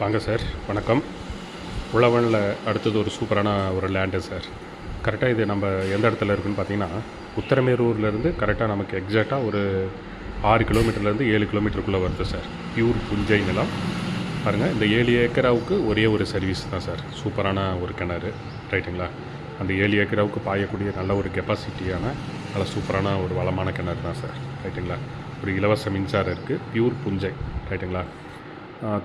வாங்க சார் வணக்கம். உழவனில் அடுத்தது ஒரு சூப்பரான ஒரு லேண்டு சார். கரெக்டாக இது நம்ம எந்த இடத்துல இருக்குன்னு பார்த்தீங்கன்னா உத்தரமேரூர்லேருந்து கரெக்டாக நமக்கு எக்ஸாக்டாக ஒரு ஆறு கிலோமீட்டர்லேருந்து ஏழு கிலோமீட்டருக்குள்ளே வருது சார். பியூர் புஞ்சை நிலம். பாருங்கள் இந்த ஏழு ஏக்கராவுக்கு ஒரே ஒரு சர்வீஸ் தான் சார். சூப்பரான ஒரு கிணறு. ரைட்டுங்களா அந்த ஏழு ஏக்கராவுக்கு பாயக்கூடிய நல்ல ஒரு கெப்பாசிட்டியான நல்ல சூப்பரான ஒரு வளமான கிணறு தான் சார். ரைட்டுங்களா ஒரு இலவச மின்சாரம் இருக்குது பியூர் புஞ்சை. ரைட்டுங்களா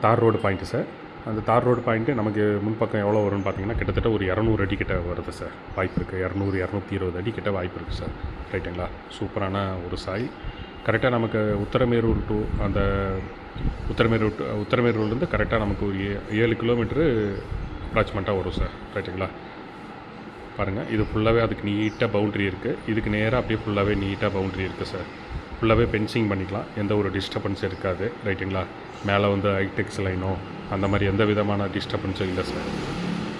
தார் ரோடு பாயிண்ட்டு சார். அந்த தார் ரோடு பாயிண்ட்டு நமக்கு முன்பக்கம் எவ்வளோ வரும்னு பார்த்தீங்கன்னா கிட்டத்தட்ட ஒரு இரநூறு அடி கிட்ட வருது சார். வாய்ப்பு இருக்குது இரநூறு இரநூத்தி இருபது அடி கிட்ட வாய்ப்பு இருக்குது சார். ரைட்டுங்களா? சூப்பரான ஒரு சாய். கரெக்டாக நமக்கு உத்தரமேரூர் டு அந்த உத்தரமேரூர் உத்தரமேரூர்லேருந்து கரெக்டாக நமக்கு ஒரு ஏ- ஏழு கிலோமீட்ரு அப்ராச்மெண்ட்டாக வரும் சார். ரைட்டுங்களா? பாருங்கள் இது ஃபுல்லாகவே அதுக்கு நீட்டாக பவுண்ட்ரி இருக்குது இதுக்கு நேராக அப்படியே ஃபுல்லாகவே நீட்டாக பவுண்ட்ரி இருக்குது சார். ஃபுல்லாகவே பென்சிங் பண்ணிக்கலாம். எந்த ஒரு டிஸ்டர்பன்ஸ் இருக்காது. ரைட்டுங்களா மேலே வந்து ஹைடெக்ஸ் லைனோ அந்த மாதிரி எந்த விதமான டிஸ்டர்பன்ஸும் இல்லை சார்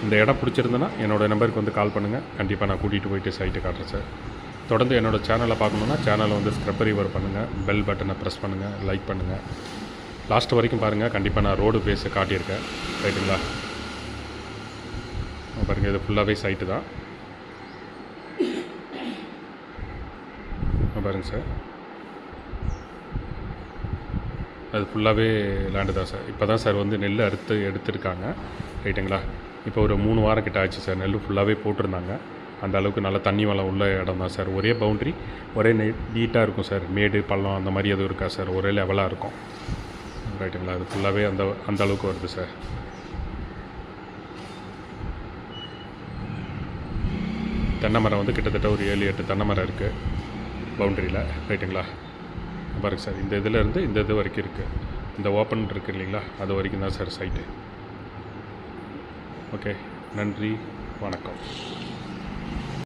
இந்த இடம் பிடிச்சிருந்தனா என்னோடய நம்பருக்கு வந்து கால் பண்ணுங்கள் கண்டிப்பாக நான் கூட்டிகிட்டு போயிட்டு சைட்டு காட்டுறேன் சார் தொடர்ந்து என்னோடய சேனலை பார்க்கணுன்னா சேனலை வந்து ஸ்க்ரப்பரிவர் பண்ணுங்கள் பெல் பட்டனை ப்ரெஸ் பண்ணுங்கள் லைக் பண்ணுங்கள் லாஸ்ட் வரைக்கும் பாருங்கள் கண்டிப்பாக நான் ரோடு பேஸை காட்டியிருக்கேன். ரைட்டுங்களா பாருங்கள் இது ஃபுல்லாகவே சைட்டு தான். பாருங்கள் சார் அது ஃபுல்லாகவே லேண்டு தான் சார் இப்போ தான் சார் வந்து நெல் அறுத்து எடுத்திருக்காங்க. ரைட்டுங்களா இப்போ ஒரு மூணு வாரம் கிட்ட ஆச்சு சார் நெல் ஃபுல்லாகவே போட்டிருந்தாங்க. அந்த அளவுக்கு நல்ல தண்ணி வளம் உள்ள இடம் தான் சார் ஒரே பவுண்ட்ரி ஒரே நெ நீட்டாக இருக்கும் சார் மேடு பள்ளம் அந்த மாதிரி எதுவும் இருக்கா சார் ஒரே லெவலாக இருக்கும். ரைட்டுங்களா அது ஃபுல்லாகவே அந்த அந்த அளவுக்கு வருது சார் தென்னை மரம் வந்து கிட்டத்தட்ட ஒரு ஏழு எட்டு தென்னை மரம் இருக்குது பவுண்டரியில் ரைட்டுங்களா பாருங்க சார் இந்த இதிலேருந்து இந்த இது வரைக்கும் இருக்குது இந்த ஓப்பன் இருக்குது இல்லைங்களா? அது வரைக்கும் தான் சார் சைட்டு ஓகே நன்றி வணக்கம்.